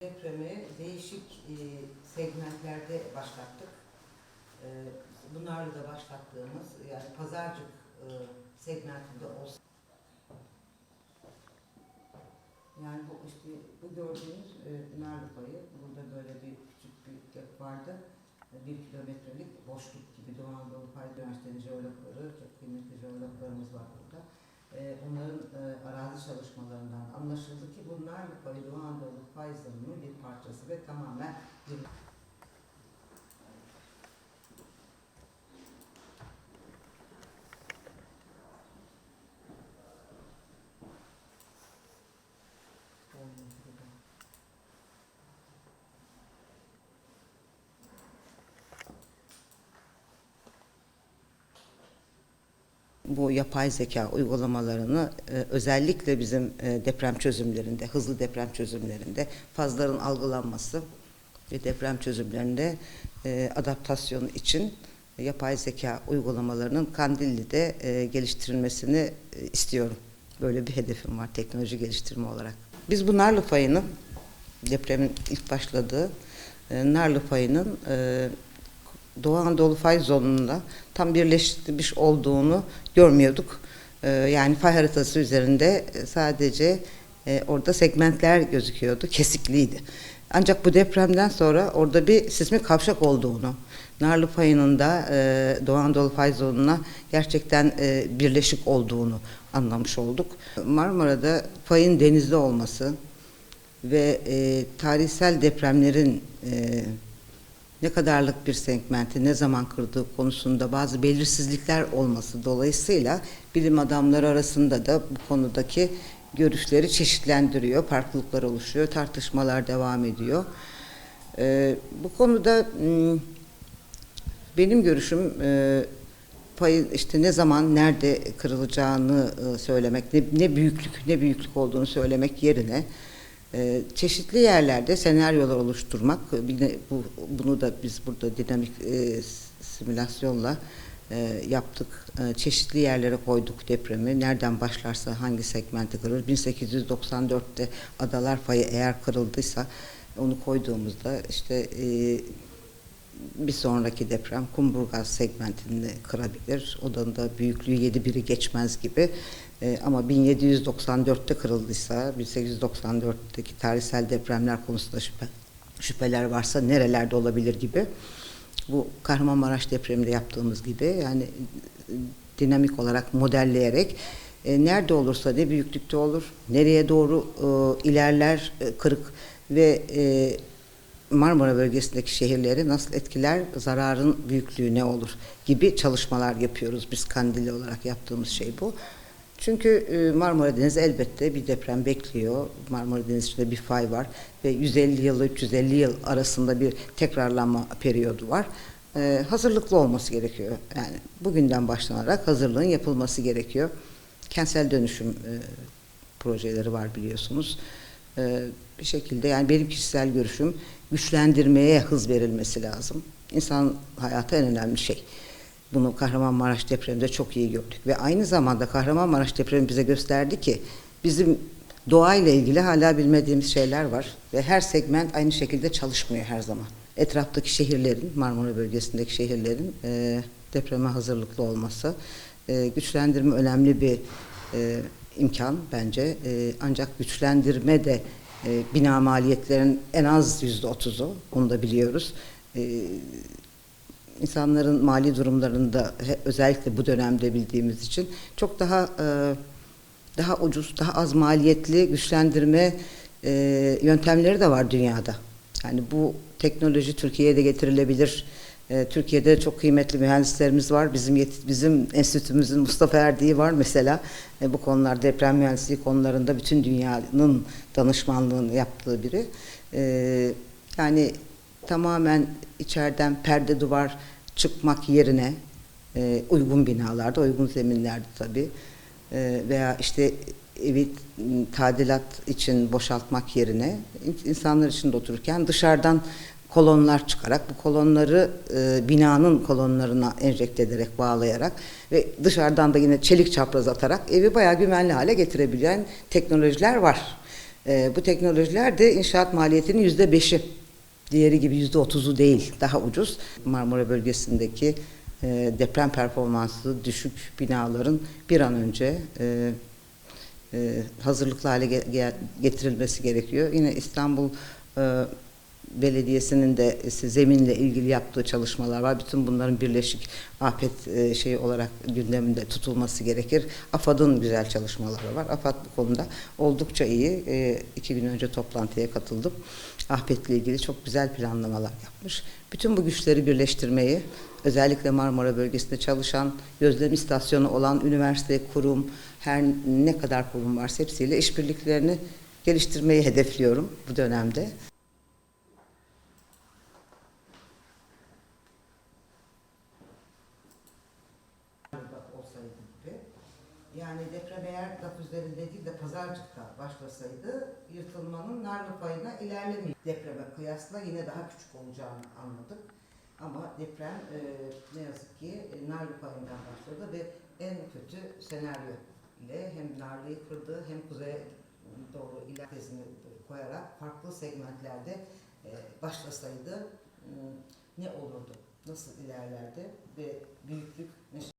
Depremi değişik e, segmentlerde başlattık. E, bunlarla da başlattığımız yani pazarcık e, segmentinde olsun. Yani bu işte bu gördüğünüz e, Narlı payı. Burada böyle bir küçük bir yapı vardı. Bir kilometrelik boşluk gibi Doğu Anadolu Pay Üniversitesi jeologları, çok kıymetli jeologlarımız var burada. E, onların e, arazi çalışmalarından anlaşıldı ki bu Narlı payı Doğu Anadolu Zımı'nın bir parçası ve tamamen bir bu yapay zeka uygulamalarını e, özellikle bizim e, deprem çözümlerinde, hızlı deprem çözümlerinde fazların algılanması ve deprem çözümlerinde e, adaptasyonu için yapay zeka uygulamalarının Kandilli'de e, geliştirilmesini e, istiyorum. Böyle bir hedefim var teknoloji geliştirme olarak. Biz bu Narlı payını depremin ilk başladığı Narlı payının Doğu Anadolu fay zonunda tam birleşmiş olduğunu görmüyorduk. Ee, Yani fay haritası üzerinde sadece e, orada segmentler gözüküyordu, kesikliydi. Ancak bu depremden sonra orada bir sismik kavşak olduğunu, Narlı payının da e, Doğu Anadolu fay zonuna gerçekten e, birleşik olduğunu anlamış olduk. Marmara'da fayın denizde olması ve e, tarihsel depremlerin e, ne kadarlık bir segmenti ne zaman kırdığı konusunda bazı belirsizlikler olması dolayısıyla bilim adamları arasında da bu konudaki görüşleri çeşitlendiriyor, farklılıklar oluşuyor, tartışmalar devam ediyor. Ee, bu konuda m, benim görüşüm e, payı işte ne zaman nerede kırılacağını e, söylemek, ne, ne büyüklük ne büyüklük olduğunu söylemek yerine ee, çeşitli yerlerde senaryolar oluşturmak, de bu, bunu da biz burada dinamik e, simülasyonla e, yaptık. E, çeşitli yerlere koyduk depremi. Nereden başlarsa hangi segmenti kırılır. 1894'te Adalar Fayı eğer kırıldıysa onu koyduğumuzda işte e, bir sonraki deprem Kumburgaz segmentini kırabilir. Odanın da büyüklüğü 7 biri geçmez gibi. Ee, ama 1794'te kırıldıysa, 1894'teki tarihsel depremler konusunda şüphe, şüpheler varsa nerelerde olabilir gibi. Bu Kahramanmaraş depreminde yaptığımız gibi yani e, dinamik olarak modelleyerek e, nerede olursa ne büyüklükte olur, nereye doğru e, ilerler e, kırık ve e, Marmara bölgesindeki şehirleri nasıl etkiler, zararın büyüklüğü ne olur gibi çalışmalar yapıyoruz. Biz Kandilli olarak yaptığımız şey bu. Çünkü e, Marmara Denizi elbette bir deprem bekliyor. Marmara Denizi'nde bir fay var ve 150 yıl 350 yıl arasında bir tekrarlanma periyodu var. E, hazırlıklı olması gerekiyor. Yani bugünden başlanarak hazırlığın yapılması gerekiyor. Kentsel dönüşüm e, projeleri var biliyorsunuz. E, bir şekilde yani benim kişisel görüşüm güçlendirmeye hız verilmesi lazım. İnsan hayatı en önemli şey. Bunu Kahramanmaraş depreminde çok iyi gördük. Ve aynı zamanda Kahramanmaraş depremi bize gösterdi ki bizim doğayla ilgili hala bilmediğimiz şeyler var. Ve her segment aynı şekilde çalışmıyor her zaman. Etraftaki şehirlerin, Marmara bölgesindeki şehirlerin e, depreme hazırlıklı olması, e, güçlendirme önemli bir e, imkan bence. E, ancak güçlendirme de e, bina maliyetlerin en az yüzde otuzu, onu da biliyoruz. E, insanların mali durumlarında özellikle bu dönemde bildiğimiz için çok daha e, daha ucuz, daha az maliyetli güçlendirme e, yöntemleri de var dünyada. Yani bu teknoloji Türkiye'ye de getirilebilir. E, Türkiye'de çok kıymetli mühendislerimiz var. Bizim yet- bizim enstitümüzün Mustafa Erdiği var mesela. E, bu konular deprem mühendisliği konularında bütün dünyanın danışmanlığını yaptığı biri. E, yani tamamen içeriden perde duvar çıkmak yerine uygun binalarda, uygun zeminlerde tabii veya işte evi tadilat için boşaltmak yerine in- insanlar içinde otururken dışarıdan kolonlar çıkarak bu kolonları e, binanın kolonlarına enjekte ederek bağlayarak ve dışarıdan da yine çelik çapraz atarak evi bayağı güvenli hale getirebilen teknolojiler var. E, bu teknolojiler de inşaat maliyetinin yüzde beşi. Diğeri gibi yüzde otuzu değil, daha ucuz. Marmara bölgesindeki e, deprem performansı düşük binaların bir an önce e, e, hazırlıklı hale ge- ge- getirilmesi gerekiyor. Yine İstanbul e, Belediyesi'nin de işte zeminle ilgili yaptığı çalışmalar var. Bütün bunların birleşik afet e, şeyi olarak gündeminde tutulması gerekir. AFAD'ın güzel çalışmaları var. AFAD bu konuda oldukça iyi. E, iki gün önce toplantıya katıldım. Afetle ilgili çok güzel planlamalar yapmış. Bütün bu güçleri birleştirmeyi özellikle Marmara bölgesinde çalışan, gözlem istasyonu olan üniversite, kurum, her ne kadar kurum varsa hepsiyle işbirliklerini geliştirmeyi hedefliyorum bu dönemde. olsaydı gibi. Yani deprem eğer DAP üzerinde değil de Pazarcık'ta başlasaydı yırtılmanın narlı payına ilerlemiyor. Depreme kıyasla yine daha küçük olacağını anladık. Ama deprem e, ne yazık ki e, narlı payından başladı ve en kötü senaryo ile hem narlıyı kırdı hem kuzeye doğru ilerlesini koyarak farklı segmentlerde e, başlasaydı e, ne olurdu? Nasıl ilerlerdi? Ve büyüklük